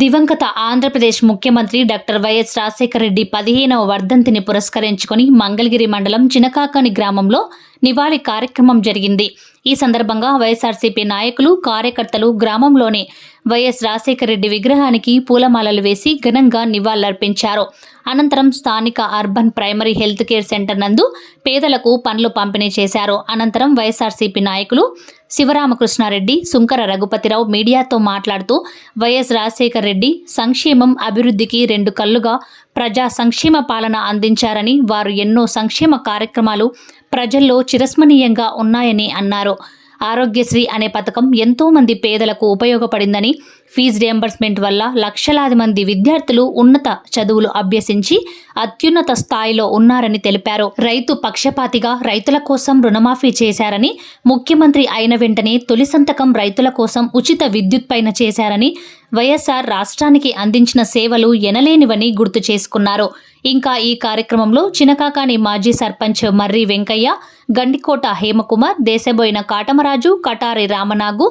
దివంగత ఆంధ్రప్రదేశ్ ముఖ్యమంత్రి doctor YS Rajasekhara Reddy పదిహేనవ వర్ధంతిని పురస్కరించుకొని మంగళగిరి మండలం చినకాకని గ్రామంలో నివాళి కార్యక్రమం జరిగింది. ఈ సందర్భంగా వైఎస్ఆర్సీపీ నాయకులు కార్యకర్తలు గ్రామంలోని వైఎస్ రాజశేఖర రెడ్డి విగ్రహానికి పూలమాలలు వేసి ఘనంగా నివాళులర్పించారు. అనంతరం స్థానిక urban primary health care centre నందు పేదలకు పండ్లు పంపిణీ చేశారు. అనంతరం వైఎస్ఆర్సీపీ నాయకులు శివరామకృష్ణారెడ్డి సుంకర రఘుపతిరావు మీడియాతో మాట్లాడుతూ వైఎస్ రాజశేఖర రెడ్డి సంక్షేమం అభివృద్ధికి రెండు కళ్ళుగా ప్రజా సంక్షేమ పాలన అందించారని వారు ఎన్నో సంక్షేమ కార్యక్రమాలు ప్రజల్లో చిరస్మనీయంగా ఉన్నాయని అన్నారు. ఆరోగ్యశ్రీ అనే పథకం ఎంతో మంది పేదలకు ఉపయోగపడిందని ఫీజు రియంబర్స్మెంట్ వల్ల లక్షలాది మంది విద్యార్థులు ఉన్నత చదువులు అభ్యసించి అత్యున్నత స్థాయిలో ఉన్నారని తెలిపారు. రైతు పక్షపాతిగా రైతుల కోసం రుణమాఫీ చేశారని ముఖ్యమంత్రి అయిన వెంటనే తొలి సంతకం రైతుల కోసం ఉచిత విద్యుత్ పైన చేశారని వైఎస్ఆర్ రాష్ట్రానికి అందించిన సేవలు ఎనలేనివని గుర్తు చేసుకున్నారు. ఇంకా ఈ కార్యక్రమంలో చినకాకాని మాజీ సర్పంచ్ మర్రి వెంకయ్య గండికోట హేమకుమార్ దేశబోయిన కాటమరాజు కటారి రామనాగు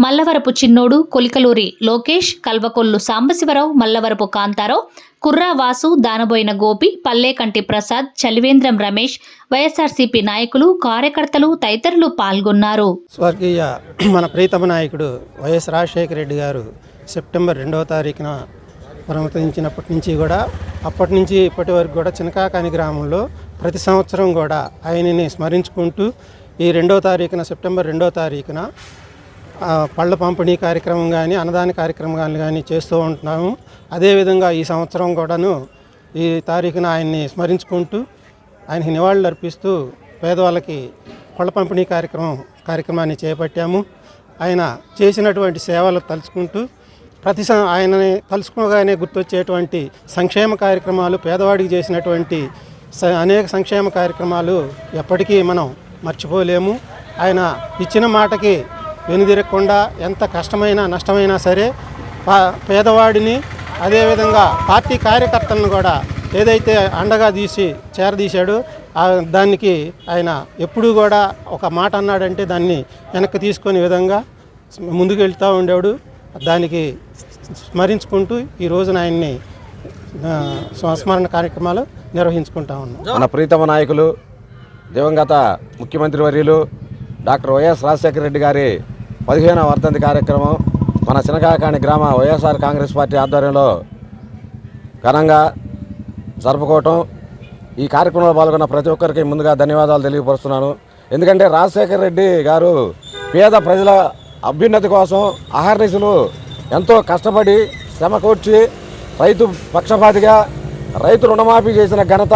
మల్లవరపు చిన్నోడు కొలికలూరి లోకేష్ కల్వకొల్లు సాంబశివరావు మల్లవరపు కాంతారావు కుర్రా వాసు దానబోయిన గోపి పల్లేకంటి ప్రసాద్ చలివేంద్రం రమేష్ వైఎస్ఆర్సీపీ నాయకులు కార్యకర్తలు తదితరులు పాల్గొన్నారు. స్వర్గీయ మన ప్రీతమ నాయకుడు వైఎస్ రాజశేఖర రెడ్డి గారు సెప్టెంబర్ రెండవ తారీఖున పరమతించినప్పటి నుంచి కూడా అప్పటి నుంచి ఇప్పటి వరకు కూడా చినకాకాని గ్రామంలో ప్రతి సంవత్సరం కూడా ఆయనని స్మరించుకుంటూ ఈ రెండో తారీఖున సెప్టెంబర్ రెండవ తారీఖున పళ్ళ పంపిణీ కార్యక్రమం కానీ అన్నదాన కార్యక్రమం కానీ చేస్తూ ఉంటున్నాము. అదేవిధంగా ఈ సంవత్సరం కూడాను ఈ తారీఖున ఆయన్ని స్మరించుకుంటూ ఆయనకి నివాళులు అర్పిస్తూ పేదవాళ్ళకి పళ్ళ పంపిణీ కార్యక్రమం కార్యక్రమాన్ని చేపట్టాము. ఆయన చేసినటువంటి సేవలు తలుచుకుంటూ ప్రతి ఆయనని తలుసుకోగానే గుర్తొచ్చేటువంటి సంక్షేమ కార్యక్రమాలు పేదవాడికి చేసినటువంటి స- అనేక సంక్షేమ కార్యక్రమాలు ఎప్పటికీ మనం మర్చిపోలేము. ఆయన ఇచ్చిన మాటకి వెనుదిరగకుండా ఎంత కష్టమైనా నష్టమైనా సరే పా- పేదవాడిని అదేవిధంగా పార్టీ కార్యకర్తలను కూడా ఏదైతే అండగా తీసి చేరదీశాడో దానికి ఆయన ఎప్పుడూ కూడా ఒక మాట అన్నాడంటే దాన్ని వెనక్కి తీసుకునే విధంగా ముందుకు వెళ్తూ ఉండేవాడు. దానికి స్మరించుకుంటూ ఈ రోజున ఆయన్ని ఆ, సంస్మరణ కార్యక్రమాలు నిర్వహించుకుంటా ఉన్నాం. మన ప్రీతమ నాయకులు దివంగత ముఖ్యమంత్రి వర్యులు డాక్టర్ వైఎస్ రాజశేఖర రెడ్డి గారి పదిహేనవ వర్ధంతి కార్యక్రమం మన చినకాకాని గ్రామ వైఎస్ఆర్ కాంగ్రెస్ పార్టీ ఆధ్వర్యంలో ఘనంగా జరుపుకోవటం. ఈ కార్యక్రమంలో పాల్గొన్న ప్రతి ఒక్కరికి ముందుగా ధన్యవాదాలు తెలియపరుస్తున్నాను. ఎందుకంటే రాజశేఖర రెడ్డి గారు పేద ప్రజల అభ్యున్నతి కోసం అహర్నిశలు ఎంతో కష్టపడి శ్రమ కూర్చి రైతు పక్షపాతిగా రైతు రుణమాఫీ చేసిన ఘనత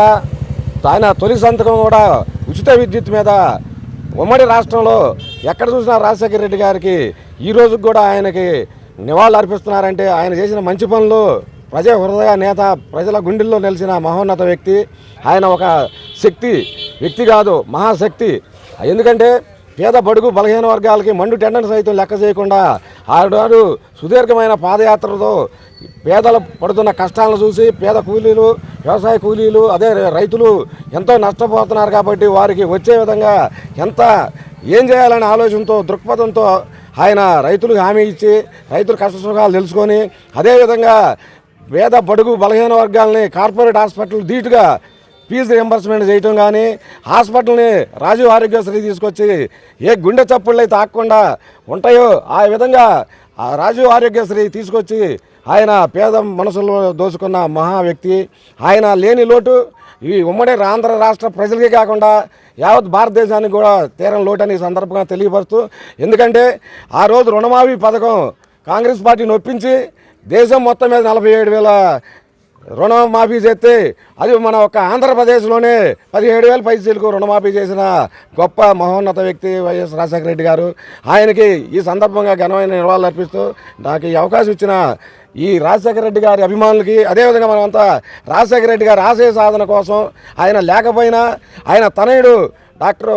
ఆయన తొలి సంతకం కూడా ఉచిత విద్యుత్ మీద ఉమ్మడి రాష్ట్రంలో ఎక్కడ చూసినా రాజశేఖర రెడ్డి గారికి ఈ రోజుకి కూడా ఆయనకి నివాళులు అర్పిస్తున్నారంటే ఆయన చేసిన మంచి పనులు ప్రజా హృదయ నేత ప్రజల గుండెల్లో నిలిచిన మహోన్నత వ్యక్తి. ఆయన ఒక శక్తి వ్యక్తి కాదు మహాశక్తి. ఎందుకంటే పేద బడుగు బలహీన వర్గాలకి మండు టెండర్ సైతం లెక్క చేయకుండా ఆనాడు సుదీర్ఘమైన పాదయాత్రతో పేదలు పడుతున్న కష్టాలను చూసి పేద కూలీలు వ్యవసాయ కూలీలు అదే రైతులు ఎంతో నష్టపోతున్నారు కాబట్టి వారికి వచ్చే విధంగా ఎంత ఏం చేయాలనే ఆలోచనతో దృక్పథంతో ఆయన రైతులకు హామీ ఇచ్చి రైతుల కష్ట సుఖాలు తెలుసుకొని అదేవిధంగా పేద బడుగు బలహీన వర్గాలని కార్పొరేట్ హాస్పిటల్ ధీటుగా ఫీజు రియంబర్స్మెంట్ చేయటం కానీ హాస్పిటల్ని రాజీవ్ ఆరోగ్యశ్రీ తీసుకొచ్చి ఏ గుండె చప్పుళ్ళు అయితే ఆకుండా ఉంటాయో ఆ విధంగా ఆ రాజీవ్ ఆరోగ్యశ్రీ తీసుకొచ్చి ఆయన పేద మనసులో దోచుకున్న మహా వ్యక్తి. ఆయన లేని లోటు ఈ ఉమ్మడి ఆంధ్ర రాష్ట్ర ప్రజలకే కాకుండా యావత్ భారతదేశానికి కూడా తీరం లోటు అని సందర్భంగా తెలియపరుస్తూ ఎందుకంటే ఆ రోజు రుణమాఫీ పథకం కాంగ్రెస్ పార్టీని ఒప్పించి దేశం మొత్తం మీద నలభై ఏడు వేల రుణమాఫీ చేస్తే అది మన ఒక ఆంధ్రప్రదేశ్లోనే పదిహేడు వేల పైసలకు రుణమాఫీ చేసిన గొప్ప మహోన్నత వ్యక్తి వైఎస్ రాజశేఖర రెడ్డి గారు. ఆయనకి ఈ సందర్భంగా ఘనమైన నివాళులు అర్పిస్తూ నాకు ఈ అవకాశం ఇచ్చిన ఈ రాజశేఖర రెడ్డి గారి అభిమానులకి అదేవిధంగా మనమంతా రాజశేఖర రెడ్డి గారి ఆశయ సాధన కోసం ఆయన లేకపోయినా ఆయన తనయుడు డాక్టర్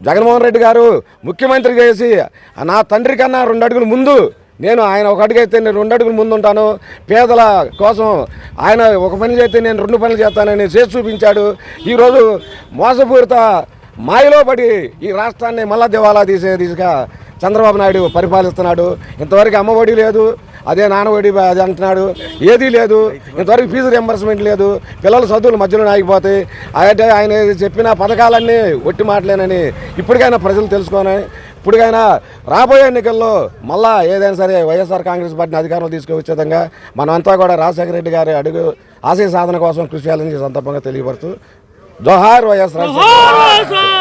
జగన్మోహన్ రెడ్డి గారు ముఖ్యమంత్రి చేసి నా తండ్రి కన్నా రెండు అడుగులు ముందు నేను ఆయన ఒక అడుగు అయితే నేను రెండు అడుగులు ముందు ఉంటాను. పేదల కోసం ఆయన ఒక పని చేస్తే నేను రెండు పనులు చేస్తానని చేసి చూపించాడు. ఈరోజు మోసపూరిత మాయలో పడి ఈ రాష్ట్రాన్ని మళ్ళా దివాలా తీసే దిశగా చంద్రబాబు నాయుడు పరిపాలిస్తున్నాడు. ఇంతవరకు అమ్మఒడి లేదు అదే నానబడి అది అంటున్నాడు. ఏదీ లేదు. ఇంతవరకు ఫీజు రింబర్స్మెంట్ లేదు. పిల్లల చదువులు మధ్యలో ఆగిపోతాయి. అయితే ఆయన చెప్పిన పథకాలన్నీ ఒట్టి మాటలేనని ఇప్పటికైనా ప్రజలు తెలుసుకొని ఇప్పటికైనా రాబోయే ఎన్నికల్లో మళ్ళా ఏదైనా సరే వైఎస్ఆర్ కాంగ్రెస్ పార్టీని అధికారంలో తీసుకువచ్చే విధంగా మనమంతా కూడా రాజశేఖర రెడ్డి గారి అడుగు ఆశయ సాధన కోసం కృషి చేయాలని సందర్భంగా తెలియపరుస్తూ జోహార్ వైఎస్ రాజశేఖర